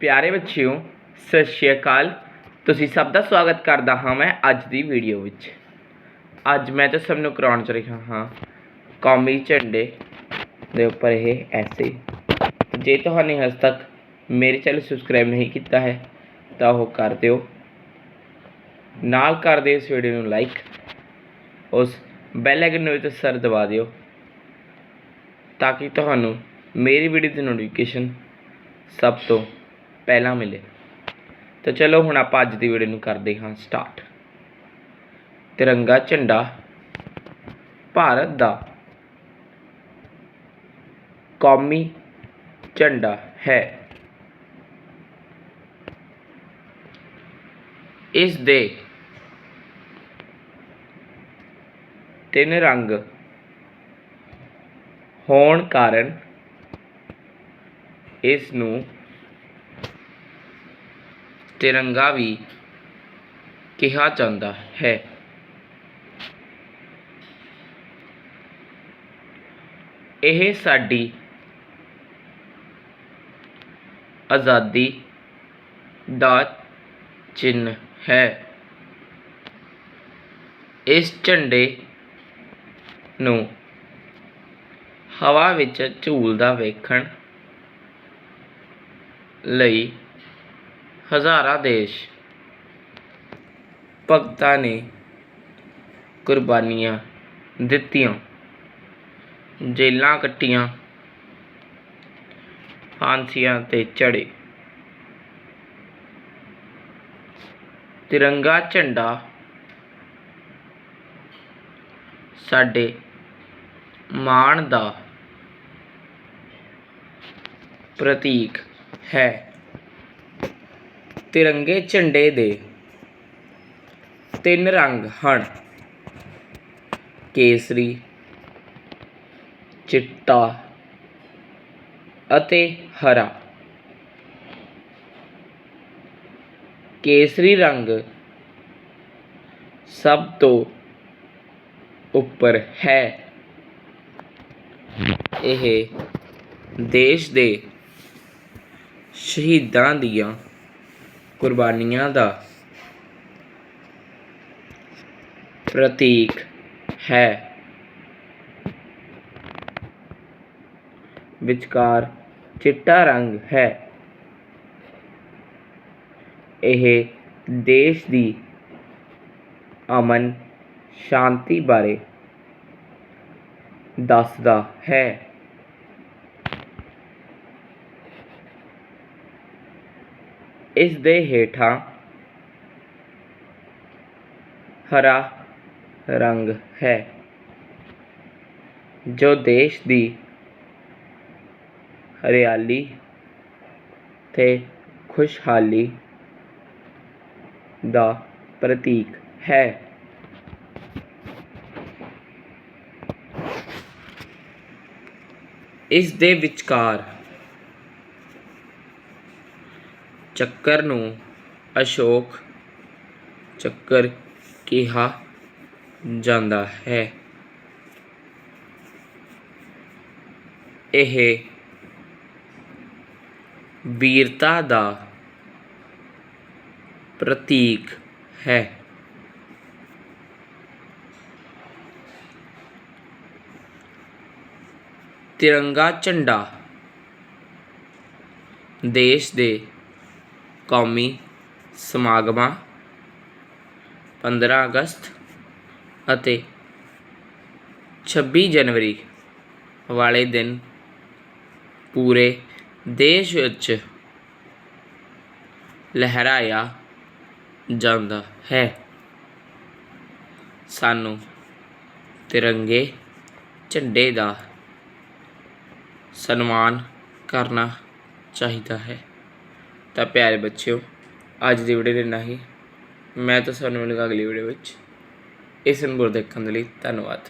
ਪਿਆਰੇ ਬੱਚਿਓ, ਸਤਿ ਸ਼੍ਰੀ ਅਕਾਲ। ਤੁਸੀਂ ਸਭ ਦਾ ਸਵਾਗਤ ਕਰਦਾ ਹਾਂ ਮੈਂ ਅੱਜ ਦੀ ਵੀਡੀਓ ਵਿੱਚ। ਅੱਜ ਮੈਂ ਤਾਂ ਸਭ ਨੂੰ ਕਰਾਉਣ ਚ ਰਿਹਾ ਹਾਂ। ਕੌਮੀ ਝੰਡੇ ਦੇ ਉੱਪਰ ਇਹ ਐਸੇ। ਜੇ ਤੁਹਾਨੂੰ ਹਜੇ ਤੱਕ ਮੇਰੇ ਚੈਨਲ ਸਬਸਕ੍ਰਾਈਬ ਨਹੀਂ ਕੀਤਾ ਹੈ, ਤਾਂ ਉਹ ਕਰ ਦਿਓ। ਨਾਲ ਕਰ ਦਿਓ ਇਸ ਵੀਡੀਓ ਨੂੰ ਲਾਈਕ, ਉਸ ਬੈਲ ਆਈਕਨ ਨੂੰ ਤੇ ਸਰ ਦਬਾ ਦਿਓ, ਤਾਂ ਕਿ ਤੁਹਾਨੂੰ ਮੇਰੀ ਵੀਡੀਓ ਦੀ ਨੋਟੀਫਿਕੇਸ਼ਨ ਸਭ ਤੋਂ ਪਹਿਲਾਂ ਮਿਲੇ। ਤਾਂ ਚਲੋ ਹੁਣ ਆਪਾਂ ਅੱਜ ਦੀ ਵੀਡੀਓ ਨੂੰ ਕਰਦੇ ਹਾਂ ਸਟਾਰਟ ਤਿਰੰਗਾ ਝੰਡਾ ਭਾਰਤ ਦਾ ਕੌਮੀ ਝੰਡਾ ਹੈ। ਇਸ ਦੇ ਤਿੰਨ ਰੰਗ ਹੋਣ ਕਾਰਨ ਇਸ ਨੂੰ ਤਿਰੰਗਾ ਵੀ ਕਿਹਾ ਜਾਂਦਾ ਹੈ। ਇਹ ਸਾਡੀ ਆਜ਼ਾਦੀ ਦਾ ਚਿੰਨ੍ਹ ਹੈ। ਇਸ ਝੰਡੇ ਨੂੰ ਹਵਾ ਵਿੱਚ ਝੂਲਦਾ ਵੇਖਣ ਲਈ ਹਜ਼ਾਰਾਂ ਦੇਸ਼ ਭਗਤਾਂ ਨੇ ਕੁਰਬਾਨੀਆਂ ਦਿੱਤੀਆਂ ਜੇਲਾਂ ਕੱਟੀਆਂ, ਫਾਂਸੀਆਂ ਤੇ ਚੜੇ ਤਿਰੰਗਾ ਝੰਡਾ ਸਾਡੇ ਮਾਣ ਦਾ ਪ੍ਰਤੀਕ ਹੈ। ਤਿਰੰਗੇ ਝੰਡੇ ਦੇ ਤਿੰਨ ਰੰਗ ਹਨ। ਕੇਸਰੀ, ਚਿੱਟਾ ਅਤੇ ਹਰਾ। ਕੇਸਰੀ ਰੰਗ ਸਭ ਤੋਂ ਉੱਪਰ ਹੈ। ਇਹ ਦੇਸ਼ ਦੇ ਸ਼ਹੀਦਾਂ ਦੀਆਂ ਕੁਰਬਾਨੀਆਂ ਦਾ ਪ੍ਰਤੀਕ ਹੈ। ਵਿਚਕਾਰ ਚਿੱਟਾ ਰੰਗ ਹੈ। ਇਹ ਦੇਸ਼ ਦੀ ਅਮਨ ਸ਼ਾਂਤੀ ਬਾਰੇ ਦੱਸਦਾ ਹੈ। ਇਸ ਦੇ ਹੇਠਾਂ ਹਰਾ ਰੰਗ ਹੈ, ਜੋ ਦੇਸ਼ ਦੀ ਹਰਿਆਲੀ ਤੇ ਖੁਸ਼ਹਾਲੀ ਦਾ ਪ੍ਰਤੀਕ ਹੈ। ਇਸ ਦੇ ਵਿਚਕਾਰ ਚੱਕਰ ਨੂੰ ਅਸ਼ੋਕ ਚੱਕਰ ਕਿਹਾ ਜਾਂਦਾ ਹੈ। ਇਹ ਵੀਰਤਾ ਦਾ ਪ੍ਰਤੀਕ ਹੈ। ਤਿਰੰਗਾ ਝੰਡਾ ਦੇਸ਼ ਦੇ ਕੌਮੀ ਸਮਾਗਮਾਂ 15 ਅਗਸਤ ਅਤੇ 26 ਜਨਵਰੀ ਵਾਲੇ ਦਿਨ ਪੂਰੇ ਦੇਸ਼ ਵਿੱਚ ਲਹਿਰਾਇਆ ਜਾਂਦਾ ਹੈ। ਸਾਨੂੰ ਤਿਰੰਗੇ ਝੰਡੇ ਦਾ ਸਨਮਾਨ ਕਰਨਾ ਚਾਹੀਦਾ ਹੈ। ਤਾਂ ਪਿਆਰੇ ਬੱਚਿਓ, ਅੱਜ ਦੀ ਵੀਡੀਓ ਇੰਨਾ ਹੀ। ਮੈਂ ਤਾਂ ਤੁਹਾਨੂੰ ਮਿਲੂੰਗਾ ਅਗਲੀ ਵੀਡੀਓ ਵਿੱਚ। ਇਸ ਨੂੰ ਦੇਖਣ ਦੇ ਲਈ ਧੰਨਵਾਦ।